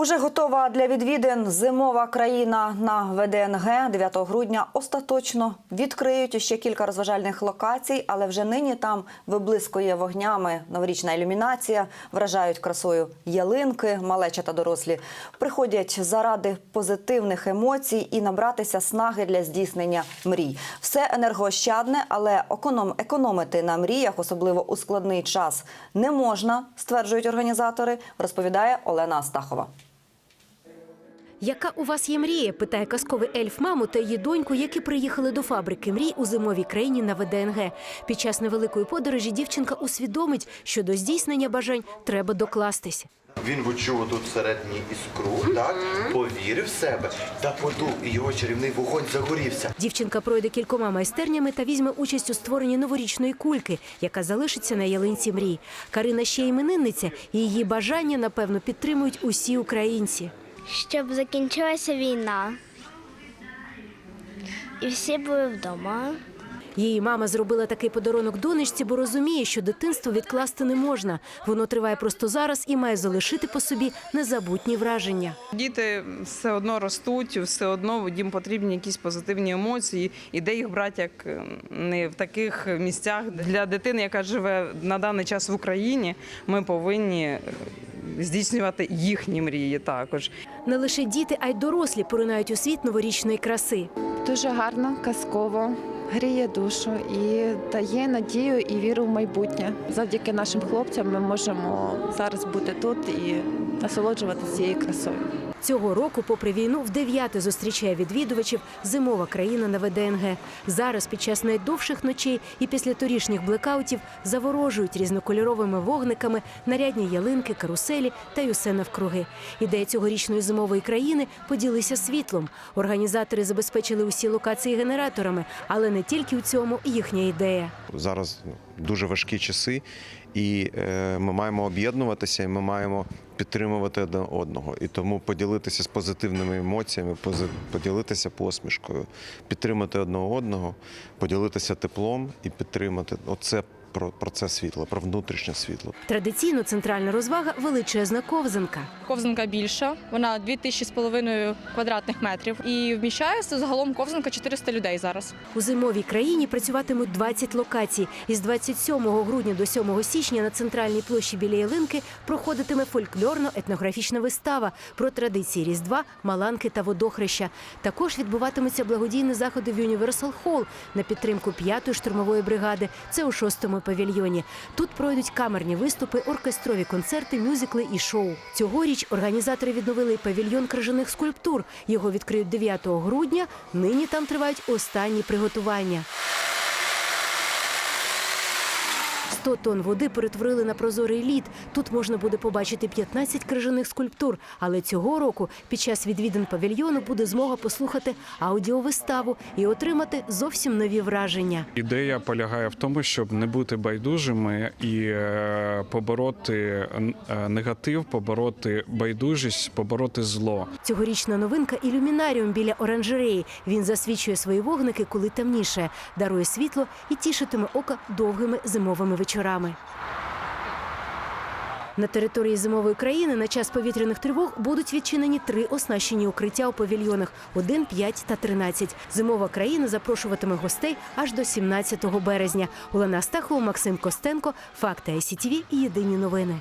Уже готова для відвідин зимова країна на ВДНГ 9 грудня. Остаточно відкриють ще кілька розважальних локацій, але вже нині там виблискує вогнями новорічна ілюмінація, вражають красою ялинки, малеча та дорослі. Приходять заради позитивних емоцій і набратися снаги для здійснення мрій. Все енергоощадне, але економ економити на мріях, особливо у складний час, не можна, стверджують організатори. Розповідає Олена Астахова. Яка у вас є мрія? питає казковий ельф маму та її доньку, які приїхали до фабрики мрій у зимовій країні на ВДНГ. Під час невеликої подорожі дівчинка усвідомить, що до здійснення бажань треба докластися. Він відчув тут всередині іскру, так повірив в себе та подув, і його чарівний вогонь загорівся. Дівчинка пройде кількома майстернями та візьме участь у створенні новорічної кульки, яка залишиться на ялинці мрій. Карина ще іменинниця, і її бажання, напевно, підтримують усі українці. Щоб закінчилася війна. І всі були вдома. Її мама зробила такий подарунок донечці, бо розуміє, що дитинство відкласти не можна. Воно триває просто зараз і має залишити по собі незабутні враження. Діти все одно ростуть, все одно їм потрібні якісь позитивні емоції. І де їх брати, як не в таких місцях для дитини, яка живе на даний час в Україні. Ми повинні е, здійснювати їхні мрії також. Не лише діти, а й дорослі поринають у світ новорічної краси. Дуже гарно, казково, гріє душу і дає надію і віру в майбутнє. Завдяки нашим хлопцям ми можемо зараз бути тут і насолоджуватися цією красою. Цього року, попри війну, вдев'яте зустрічає відвідувачів зимова країна на ВДНГ. Зараз, під час найдовших ночей і після торішніх блекаутів, заворожують різнокольоровими вогниками нарядні ялинки, каруселі та й усе навкруги. Ідея цьогорічної зимової країни поділися світлом. Організатори забезпечили усі локації генераторами, але не тільки у цьому їхня ідея. зараз дуже важкі часи, і е, ми маємо об'єднуватися, і ми маємо підтримувати один одного. І тому поділитися з позитивними емоціями, поділитися посмішкою, підтримати одного одного, поділитися теплом і підтримати. Оце про, про це світло, про внутрішнє світло. Традиційно центральна розвага величезна ковзанка. Ковзанка більша, вона 2000 з половиною квадратних метрів. І вміщається загалом ковзанка 400 людей зараз. У зимовій країні працюватимуть 20 локацій. Із 27 грудня до 7 січня на центральній площі біля ялинки проходитиме фольклорно-етнографічна вистава про традиції Різдва, Маланки та Водохреща. Також відбуватимуться благодійні заходи в Universal Hall на підтримку 5-ї штурмової бригади. Це у 6-му павільйоні. Тут пройдуть камерні виступи, оркестрові концерти, мюзикли і шоу. Цьогоріч організатори відновили павільйон крижаних скульптур. Його відкриють 9 грудня. Нині там тривають останні приготування. 100 тонн води перетворили на прозорий лід. Тут можна буде побачити 15 крижаних скульптур. Але цього року під час відвідин павільйону буде змога послухати аудіовиставу і отримати зовсім нові враження. Ідея полягає в тому, щоб не бути байдужими і е, побороти е, негатив, побороти байдужість, побороти зло. Цьогорічна новинка ілюмінаріум біля оранжереї. Він засвічує свої вогники, коли темніше, дарує світло і тішитиме око довгими зимовими вечорами. На території зимової країни на час повітряних тривог будуть відчинені три оснащені укриття у павільйонах 1, 5 та 13. Зимова країна запрошуватиме гостей аж до 17 березня. Олена Астахова, Максим Костенко, Факти ICTV і Єдині новини.